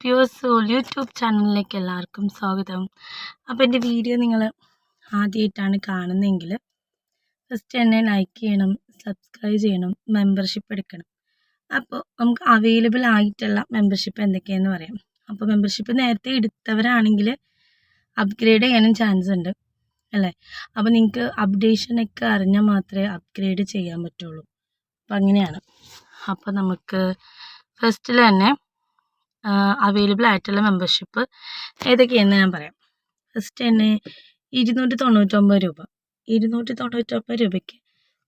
Pure YouTube ചാനലിലേക്ക് എല്ലാവർക്കും സ്വാഗതം. അപ്പോൾ എന്റെ വീഡിയോ നിങ്ങൾ ആദ്യമായിട്ടാണ് കാണുന്നതെങ്കിൽ ഫസ്റ്റ് തന്നെ ലൈക്ക് ചെയ്യണം സബ്സ്ക്രൈബ് ചെയ്യണം മെമ്പർഷിപ്പ് എടുക്കണം. അപ്പോൾ നമുക്ക് അവൈലബിൾ ആയിട്ടുള്ള മെമ്പർഷിപ്പ് എന്തൊക്കെയാണെന്ന് പറയാം. അപ്പോൾ മെമ്പർഷിപ്പ് നേരത്തെ എടുത്തവരാണെങ്കിൽ അപ്ഗ്രേഡ് ചെയ്യാനും ചാൻസ് ഉണ്ട് അല്ലേ? അപ്പോൾ നിങ്ങൾക്ക് അപ്ഡേഷനൊക്കെ അറിഞ്ഞാൽ മാത്രമേ അപ്ഗ്രേഡ് ചെയ്യാൻ പറ്റുള്ളൂ. അപ്പം അങ്ങനെയാണ്. അപ്പോൾ നമുക്ക് ഫസ്റ്റിൽ തന്നെ അവൈലബിൾ ആയിട്ടുള്ള മെമ്പർഷിപ്പ് ഏതൊക്കെയാണെന്ന് ഞാൻ പറയാം. ഫസ്റ്റ് തന്നെ ഇരുന്നൂറ്റി തൊണ്ണൂറ്റൊമ്പത് രൂപ. ഇരുന്നൂറ്റി തൊണ്ണൂറ്റൊമ്പത് രൂപയ്ക്ക്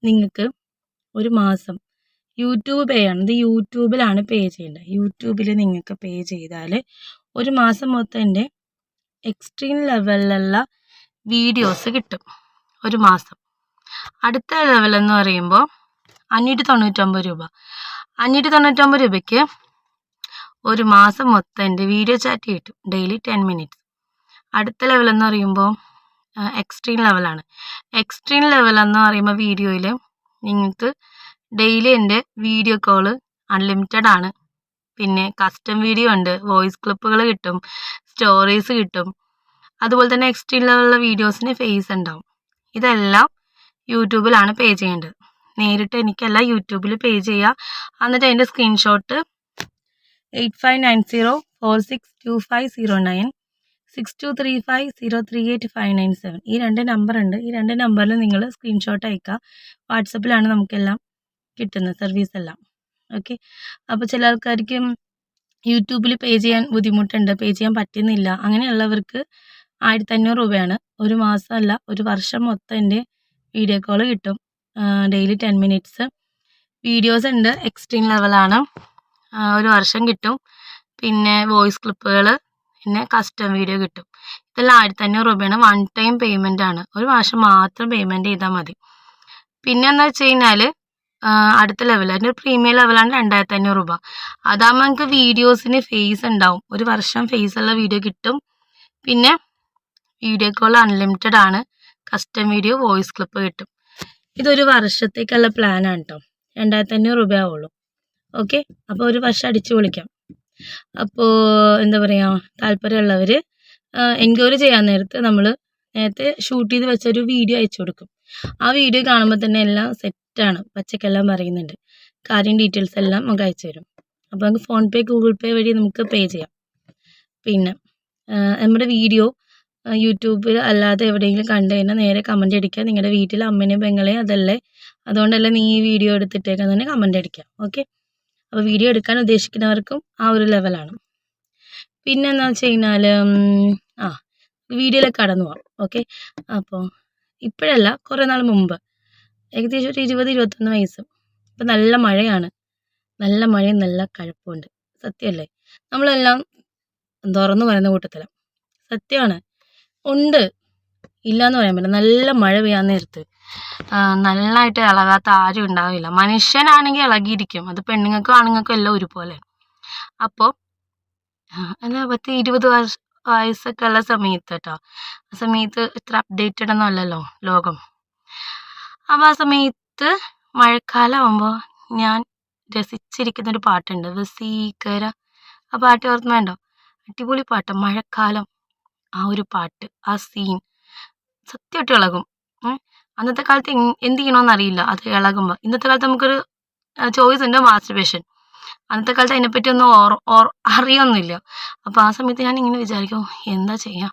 നിങ്ങൾക്ക് ഒരു മാസം യൂട്യൂബ് പേ ആണ്. ഇത് യൂട്യൂബിലാണ് പേ ചെയ്യേണ്ടത്. യൂട്യൂബിൽ നിങ്ങൾക്ക് പേ ചെയ്താൽ ഒരു മാസം മൊത്തം എന്റെ എക്സ്ട്രീം ലെവലിലുള്ള വീഡിയോസ് കിട്ടും. ഒരു മാസം. അടുത്ത ലെവലെന്ന് പറയുമ്പോൾ അഞ്ഞൂറ്റി തൊണ്ണൂറ്റൊമ്പത് രൂപ. അഞ്ഞൂറ്റി തൊണ്ണൂറ്റൊമ്പത് രൂപയ്ക്ക് ഒരു മാസം മൊത്തം എന്റെ വീഡിയോ ചാറ്റ് കിട്ടും ഡെയിലി ടെൻ മിനിറ്റ്സ് അടുത്ത ലെവൽ എന്ന് പറയുമ്പോൾ എക്സ്ട്രീം ലെവലാണ് എക്സ്ട്രീം ലെവൽ എന്ന് പറയുമ്പോൾ വീഡിയോയിൽ നിങ്ങൾക്ക് ഡെയിലി എന്റെ വീഡിയോ കോൾ അൺലിമിറ്റഡ് ആണ്. പിന്നെ കസ്റ്റം വീഡിയോ ഉണ്ട് വോയിസ് ക്ലിപ്പുകൾ കിട്ടും സ്റ്റോറീസ് കിട്ടും. അതുപോലെ തന്നെ എക്സ്ട്രീം ലെവലുള്ള വീഡിയോസിന് ഫേസ് ഉണ്ടാവും. ഇതെല്ലാം യൂട്യൂബിലാണ് പേ ചെയ്യേണ്ടത്. നേരിട്ട് എനിക്കല്ല യൂട്യൂബിൽ പേ ചെയ്യുക എന്നിട്ട് അതിന്റെ screenshot eight five nine zero four six two five zero nine six two three five zero three eight five nine seven ഈ രണ്ട് നമ്പർ ഉണ്ട് ഈ രണ്ട് നമ്പറിൽ നിങ്ങൾ സ്ക്രീൻഷോട്ട് അയക്കുക. വാട്സപ്പിലാണ് നമുക്കെല്ലാം കിട്ടുന്നത് സർവീസ് എല്ലാം. ഓക്കെ അപ്പോൾ ചില ആൾക്കാർക്ക് യൂട്യൂബിൽ പേ ചെയ്യാൻ ബുദ്ധിമുട്ടുണ്ട്. പേ ചെയ്യാൻ പറ്റുന്നില്ല. അങ്ങനെയുള്ളവർക്ക് ആയിരത്തി അഞ്ഞൂറ് രൂപയാണ്. ഒരു മാസമല്ല ഒരു വർഷം മൊത്തം എന്റെ വീഡിയോ കോൾ കിട്ടും. ഡെയിലി ടെൻ മിനിറ്റ്സ് വീഡിയോസ് ഉണ്ട്. എക്സ്ട്രീം ലെവലാണ് ഒരു വർഷം കിട്ടും. പിന്നെ വോയിസ് ക്ലിപ്പുകൾ പിന്നെ കസ്റ്റം വീഡിയോ കിട്ടും. ഇതെല്ലാം ആയിരത്തി അഞ്ഞൂറ് രൂപയാണ്. വൺ ടൈം പേയ്മെന്റ് ആണ്. ഒരു മാസം മാത്രം പേയ്മെന്റ് ചെയ്താൽ മതി. പിന്നെ എന്ന് വെച്ച് കഴിഞ്ഞാൽ അടുത്ത ലെവൽ അതിന്റെ പ്രീമിയം ലെവലാണ് രണ്ടായിരത്തി അഞ്ഞൂറ് രൂപ. അതാകുമ്പോൾ നമുക്ക് വീഡിയോസിന് ഫേസ് ഉണ്ടാവും. ഒരു വർഷം ഫേസ് ഉള്ള വീഡിയോ കിട്ടും. പിന്നെ വീഡിയോ കോൾ അൺലിമിറ്റഡ് ആണ്. കസ്റ്റം വീഡിയോ വോയിസ് ക്ലിപ്പ് കിട്ടും. ഇതൊരു വർഷത്തേക്കുള്ള പ്ലാനാണ് കേട്ടോ രണ്ടായിരത്തി അഞ്ഞൂറ് രൂപ ആവുള്ളൂ. ഓക്കെ? അപ്പോൾ ഒരു വർഷം അടിച്ചു പൊളിക്കാം. അപ്പോൾ എന്താ പറയുക താല്പര്യമുള്ളവർ എൻക്വയറി ചെയ്യാൻ നേരത്ത് നമ്മൾ നേരത്തെ ഷൂട്ട് ചെയ്ത് വെച്ച ഒരു വീഡിയോ അയച്ചു കൊടുക്കും. ആ വീഡിയോ കാണുമ്പോൾ തന്നെ എല്ലാം സെറ്റാണ് പച്ചക്കെല്ലാം പറയുന്നുണ്ട്. കാര്യം ഡീറ്റെയിൽസ് എല്ലാം നമുക്ക് അയച്ചു തരും. അപ്പോൾ നമുക്ക് ഫോൺ പേ ഗൂഗിൾ പേ വഴി നമുക്ക് പേ ചെയ്യാം. പിന്നെ നമ്മുടെ വീഡിയോ യൂട്യൂബിൽ അല്ലാതെ എവിടെയെങ്കിലും കണ്ടു കഴിഞ്ഞാൽ നേരെ കമന്റ് അടിക്കുക. നിങ്ങളുടെ വീട്ടിൽ അമ്മേനെയും പെങ്ങളെയും അതല്ലേ? അതുകൊണ്ടല്ലേ നീ ഈ വീഡിയോ എടുത്തിട്ടേക്കാൻ തന്നെ കമന്റ് അടിക്കുക. ഓക്കെ? അപ്പോൾ വീഡിയോ എടുക്കാൻ ഉദ്ദേശിക്കുന്നവർക്കും ആ ഒരു ലെവലാണ് പിന്നെ എന്താ വെച്ച് കഴിഞ്ഞാൽ ആ വീഡിയോയിലേക്ക് കടന്നു പോകാം ഓക്കെ അപ്പോൾ ഇപ്പോഴല്ല കുറേ നാൾ മുമ്പ്. ഏകദേശം ഒരു ഇരുപത് ഇരുപത്തൊന്ന് വയസ്സ്. ഇപ്പം നല്ല മഴയാണ്. നല്ല മഴയും നല്ല കഴപ്പുണ്ട്. സത്യമല്ലേ? നമ്മളെല്ലാം തുറന്നു പറയുന്ന കൂട്ടത്തിലാണ് സത്യമാണ്. ഉണ്ട്. ഇല്ലയെന്ന് പറയാൻ പറ്റില്ല. നല്ല മഴ പെയ്യാൻ നേരത്ത്. നല്ലതായിട്ട് ഇളകാത്ത ആരും ഉണ്ടാവില്ല. മനുഷ്യനാണെങ്കിൽ ഇളകിയിരിക്കും. അത് പെണ്ണുങ്ങൾക്കും ആണുങ്ങൾക്കും എല്ലാം ഒരുപോലെ. അപ്പോൾ എന്നാ പത്ത് ഇരുപത് വർഷ വയസ്സൊക്കെ ഉള്ള സമയത്ത് കേട്ടോ. ആ സമയത്ത് ഇത്ര അപ്ഡേറ്റഡ് ഒന്നും അല്ലല്ലോ ലോകം. അപ്പോൾ ആ സമയത്ത് മഴക്കാലം ആകുമ്പോൾ ഞാൻ രസിച്ചിരിക്കുന്ന ഒരു പാട്ടുണ്ട്. വസീകര ആ പാട്ട് ഓർമ്മയുണ്ടോ അടിപൊളി പാട്ട്. മഴക്കാലം ആ ഒരു പാട്ട് ആ സീൻ സത്യമായിട്ട് ഇളകും. അന്നത്തെ കാലത്ത് എന്ത് ചെയ്യണമെന്ന് അറിയില്ല. അത് ഇളകുമ്പോൾ ഇന്നത്തെ കാലത്ത് നമുക്കൊരു ചോയ്സ് ഉണ്ട് മാസ്റ്റർബേഷൻ അന്നത്തെ കാലത്ത് അതിനെപ്പറ്റി ഒന്നും ഓർ ഓർ അറിയൊന്നുമില്ല. അപ്പോൾ ആ സമയത്ത് ഞാൻ ഇങ്ങനെ വിചാരിക്കും എന്താ ചെയ്യുക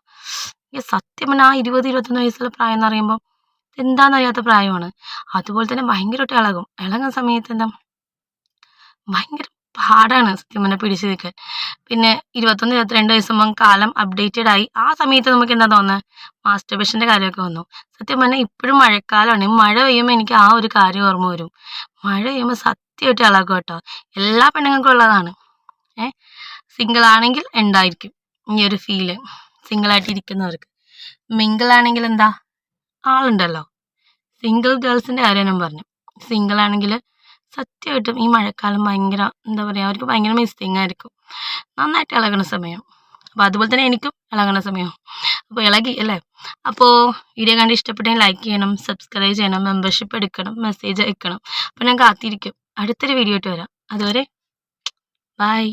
സത്യം പറഞ്ഞാൽ ആ ഇരുപത് ഇരുപത്തൊന്ന് വയസ്സുള്ള പ്രായം എന്ന് പറയുമ്പോൾ എന്താണെന്നറിയാത്ത പ്രായമാണ്. അതുപോലെ തന്നെ ഭയങ്കരമായിട്ട് ഇളകും. ഇളകുന്ന സമയത്ത് എന്താ? ഭയങ്കര പാടാണ് സത്യം പറഞ്ഞാൽ പിടിച്ചു നിൽക്കാൻ പിന്നെ ഇരുപത്തൊന്ന് ഇരുപത്തിരണ്ട് വയസ്സുമ്പം കാലം അപ്ഡേറ്റഡ് ആയി. ആ സമയത്ത് നമുക്ക് എന്താ തോന്നുന്നത് മാസ്റ്റർ മാസ്റ്റർബേഷന്റെ കാര്യമൊക്കെ വന്നു. സത്യം പറഞ്ഞാൽ ഇപ്പോഴും മഴക്കാലമാണ് മഴ പെയ്യുമ്പോൾ എനിക്ക് ആ ഒരു കാര്യം ഓർമ്മ വരും. മഴ പെയ്യുമ്പോൾ സത്യമായിട്ട് ഇളകും കേട്ടോ. എല്ലാ പെണ്ണുങ്ങൾക്കും ഉള്ളതാണ്. ഏ? സിംഗിൾ ആണെങ്കിൽ ഉണ്ടായിരിക്കും ഈ ഒരു ഫീൽ സിംഗിളായിട്ട് ഇരിക്കുന്നവർക്ക്. മിങ്കിൾ ആണെങ്കിൽ എന്താ? ആളുണ്ടല്ലോ. സിംഗിൾ ഗേൾസിന്റെ കാര്യം ഞാൻ പറഞ്ഞു. സിംഗിൾ ആണെങ്കിൽ സത്യമായിട്ടും ഈ മഴക്കാലം ഭയങ്കര എന്താ പറയുക അവർക്ക് ഭയങ്കര മിസ്സിങ് ആയിരിക്കും. നന്നായിട്ട് ഇളകണ സമയം. അപ്പോൾ അതുപോലെ തന്നെ എനിക്കും ഇളകണ സമയം. അപ്പോൾ ഇളകി അല്ലേ? അപ്പോൾ വീഡിയോ കണ്ട് ഇഷ്ടപ്പെട്ടെങ്കിൽ ലൈക്ക് ചെയ്യണം സബ്സ്ക്രൈബ് ചെയ്യണം മെമ്പർഷിപ്പ് എടുക്കണം മെസ്സേജ് അയക്കണം. അപ്പോൾ ഞാൻ കാത്തിരിക്കും. അടുത്തൊരു വീഡിയോ ആയിട്ട് വരാം. അതുവരെ ബൈ